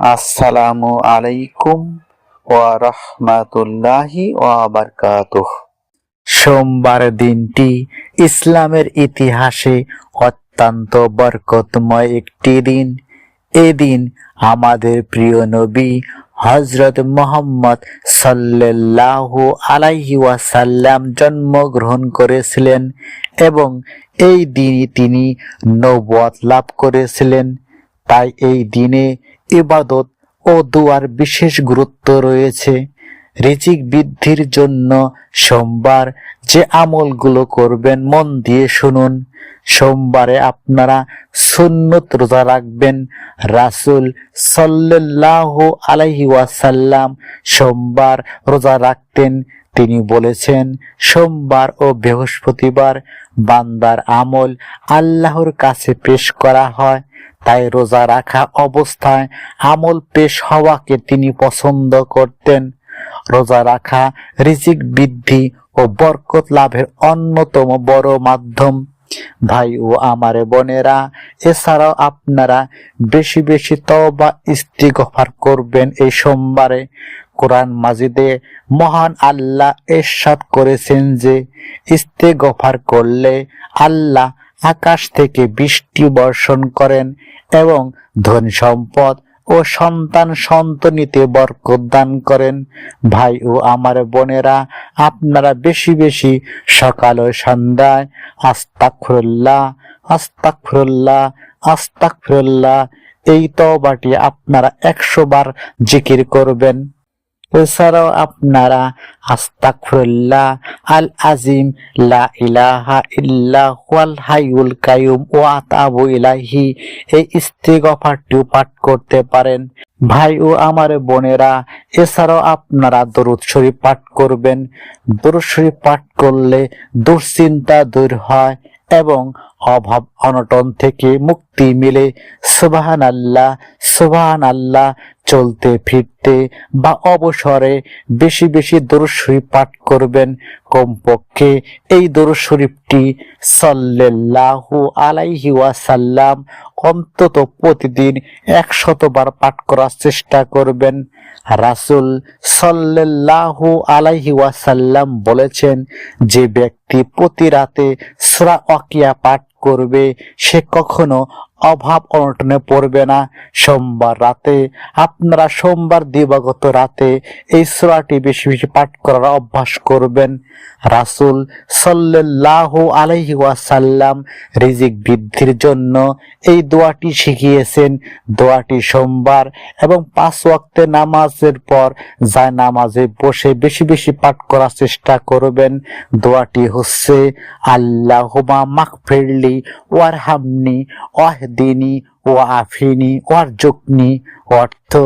আসসালামু আলাইকুম ওয়া রাহমাতুল্লাহি ওয়া বারাকাতুহ। সোমবার দিনটি ইসলামের ইতিহাসে অত্যন্ত বরকতময় একটি দিন। এদিন আমাদের প্রিয় নবী হজরত মোহাম্মদ সাল্লাল্লাহু আলাইহি ওয়াসাল্লাম জন্মগ্রহণ করেছিলেন এবং এই দিনই তিনি নবুয়ত লাভ করেছিলেন। তাই এই দিনে ইবাদত ও দুয়ার বিশেষ গুরুত্ব রয়েছে। রিজিক বৃদ্ধির জন্য সোমবার যে আমলগুলো করবেন, মন দিয়ে শুনুন। সোমবারে আপনারা সুন্নত রোজা রাখবেন। রাসূল সাল্লাল্লাহু আলাইহি ওয়াসাল্লাম সোমবার রোজা রাখতেন। তিনি বলেছেন, সোমবার ও বৃহস্পতিবার বান্দার আমল আল্লাহর কাছে পেশ করা হয়। তাই রোজা রাখা অবস্থায় আমল পেশ হওয়াকে তিনি পছন্দ করতেন। রোজা রাখা রিজিক বৃদ্ধি ও বরকত লাভের অন্যতম বড় মাধ্যম। ভাই ও আমার বোনেরা, এছাড়াও আপনারা বেশি বেশি তওবা ইস্তিগফার করবেন এই সোমবারে। কোরআন মাজিদে মহান আল্লাহ এরশাদ করেছেন যে, ইস্তেগফার করলে আল্লাহ আকাশ থেকে বৃষ্টি বর্ষণ করেন এবং ধন সম্পদ ও সন্তান সন্তনিতে বরকত দান করেন। ভাই ও আমার বোনেরা, আপনারা বেশি বেশি সকাল ও সন্ধ্যায় আস্তাকফিরুল্লাহ আস্তাকফিরুল্লাহ আস্তাকফিরুল্লাহ এই তওবাটি আপনারা একশো বার জিকির করবেন। এছাড়াও আপনারা আস্তাকফিরুল্লাহ আল আজিম লা ইলাহা ইল্লা হুয়াল হাইউল কাইয়ুম ওয়া আতাবু ইলাইহি এই ইস্তিগফারটিও পাঠ করতে পারেন। ভাই ও আমার বোনেরা, এছাড়াও আপনারা দরুদ শরীফ পাঠ করবেন। দরুদ শরীফ পাঠ করলে দুশ্চিন্তা দূর হয় এবং অভাব অনটন থেকে মুক্তি মিলে। সুবাহান আল্লাহ সুবাহান আল্লাহ চলতে ফিরতে বা অবসরে বেশি বেশি দরুদ শরীফ পাঠ করবেন। কমপক্ষে এই দরুদ শরীফটি সাল্লাল্লাহু আলাইহি ওয়াসাল্লাম অন্তত প্রতিদিন একশতবার পাঠ করার চেষ্টা করবেন। রাসূল সাল্লাল্লাহু আলাইহি ওয়াসাল্লাম বলেছেন, যে ব্যক্তি প্রতি রাতে সূরা ওয়াকিয়া পাঠ করবে সে কখনো অভাব অনটনে পড়বে না। সোমবার রাতে, আপনারা সোমবার দিবাগত রাতে এই সূরাটি বেশি বেশি পাঠ করার অভ্যাস করবেন। রাসূল সাল্লাল্লাহু আলাইহি ওয়াসাল্লাম রিজিক বৃদ্ধির জন্য এই দোয়াটি শিখিয়েছেন। দোয়াটি সোমবার এবং পাঁচ ওয়াক্তে নামাজের পর যায় নামাজে বসে বেশি বেশি পাঠ করার চেষ্টা করবেন। দোয়াটি হচ্ছে আল্লাহুমা মাগফিরলি ওয়ারহামনি ওয়াহদিনি ও আফিনি ওয়ারজুকনি অর্থ,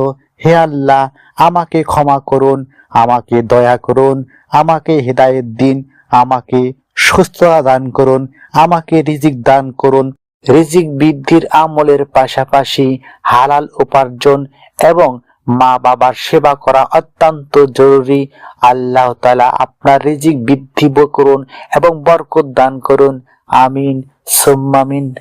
হে আল্লাহ, আমাকে ক্ষমা করুন, আমাকে দয়া করুন, আমাকে হেদায়েত দিন, আমাকে সুস্থতা দান করুন, আমাকে রিজিক দান করুন। রিজিক বৃদ্ধির আমলের পাশাপাশি হালাল উপার্জন এবং মা বাবার সেবা করা অত্যন্ত জরুরি। আল্লাহ তালা আপনার রিজিক বৃদ্ধি করুন এবং বরকত দান করুন। আমিন। সুম্মামিন